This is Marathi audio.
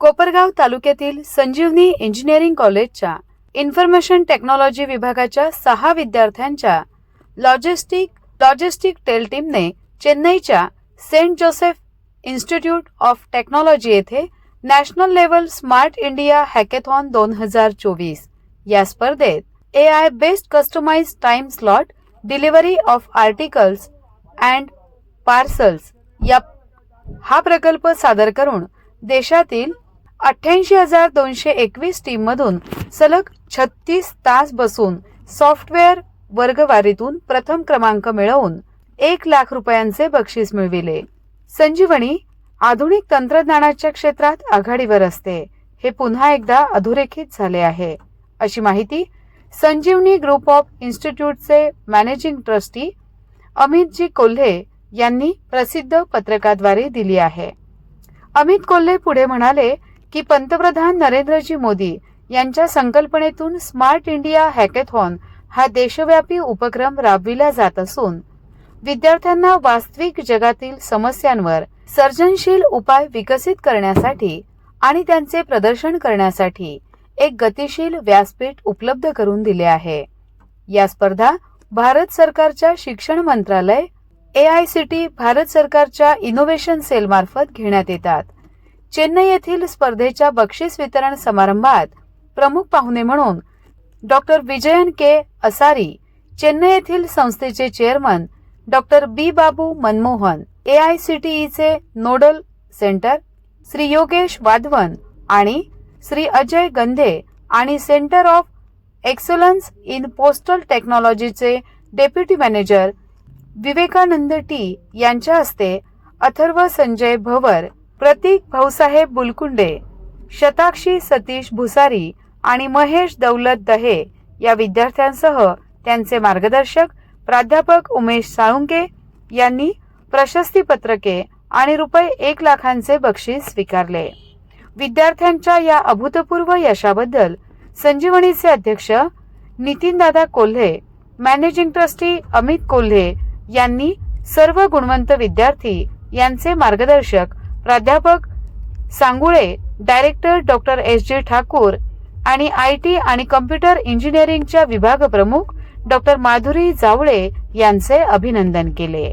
कोपरगाव तालुक्यातील संजीवनी इंजिनिअरिंग कॉलेजच्या इन्फॉर्मेशन टेक्नॉलॉजी विभागाच्या सहा विद्यार्थ्यांच्या लॉजिस्टिक लॉजिस्टिक टेल टीमने चेन्नईच्या Saint Joseph institute of technology येथे national level smart India hackathon दोन हजार चोवीस या स्पर्धेत A I best customize time slot delivery of articles and parcels या हा प्रकल्प सादर करून देशातील अठ्ठ्याऐंशी हजार दोनशे एकवीस टीममधून सलग छत्तीस तास बसून सॉफ्टवेअर वर्गवारीतून प्रथम क्रमांक मिळवून एक लाख रुपयांचे बक्षीस मिळविले. संजीवनी आधुनिक तंत्रज्ञानाच्या क्षेत्रात आघाडीवर असते. हे पुन्हा एकदा अधोरेखित झाले आहे. अशी माहिती संजीवनी ग्रुप ऑफ इन्स्टिट्यूटचे मॅनेजिंग ट्रस्टी अमितजी कोल्हे यांनी प्रसिद्ध पत्रकाद्वारे दिली आहे. अमित कोल्हे पुढे म्हणाले की पंतप्रधान नरेंद्रजी मोदी यांच्या संकल्पनेतून स्मार्ट इंडिया हॅकेथॉन हा देशव्यापी उपक्रम राबविला जात असून विद्यार्थ्यांना वास्तविक जगातील समस्यांवर सर्जनशील उपाय विकसित करण्यासाठी आणि त्यांचे प्रदर्शन करण्यासाठी एक गतिशील व्यासपीठ उपलब्ध करून दिले आहे. या स्पर्धा भारत सरकारच्या शिक्षण मंत्रालय A I C T Bharat सरकारच्या इनोव्हेशन सेल मार्फत घेण्यात येतात. चेन्नई येथील स्पर्धेच्या बक्षीस वितरण समारंभात प्रमुख पाहुणे म्हणून डॉक्टर विजयन के असारी चेन्नई येथील संस्थेचे chairman doctor B Babu Manmohan A I C T ईचे nodal centre Shri Yogesh Wadhwan आणि श्री अजय गंधे आणि centre of excellence in postal टेक्नॉलॉजीचे deputy manager Vivekanand T यांच्या हस्ते अथर्व संजय भवर प्रतीक भाऊसाहेब बुलकुंडे शताक्षी सतीश भुसारी आणि महेश दौलत दहे या विद्यार्थ्यांसह त्यांचे मार्गदर्शक प्राध्यापक उमेश साळुंके यांनी प्रशस्तीपत्रके आणि रुपये एक लाखांचे बक्षीस स्वीकारले. विद्यार्थ्यांच्या या अभूतपूर्व यशाबद्दल संजीवनीचे अध्यक्ष नितीनदादा कोल्हे मॅनेजिंग ट्रस्टी अमित कोल्हे यांनी सर्व गुणवंत विद्यार्थी यांचे मार्गदर्शक प्राध्यापक सांगुळे डायरेक्टर डॉक्टर एस जे ठाकूर आणि आय टी आणि कम्प्युटर इंजिनिअरिंगच्या विभाग प्रमुख डॉक्टर माधुरी जावळे यांचे अभिनंदन केले.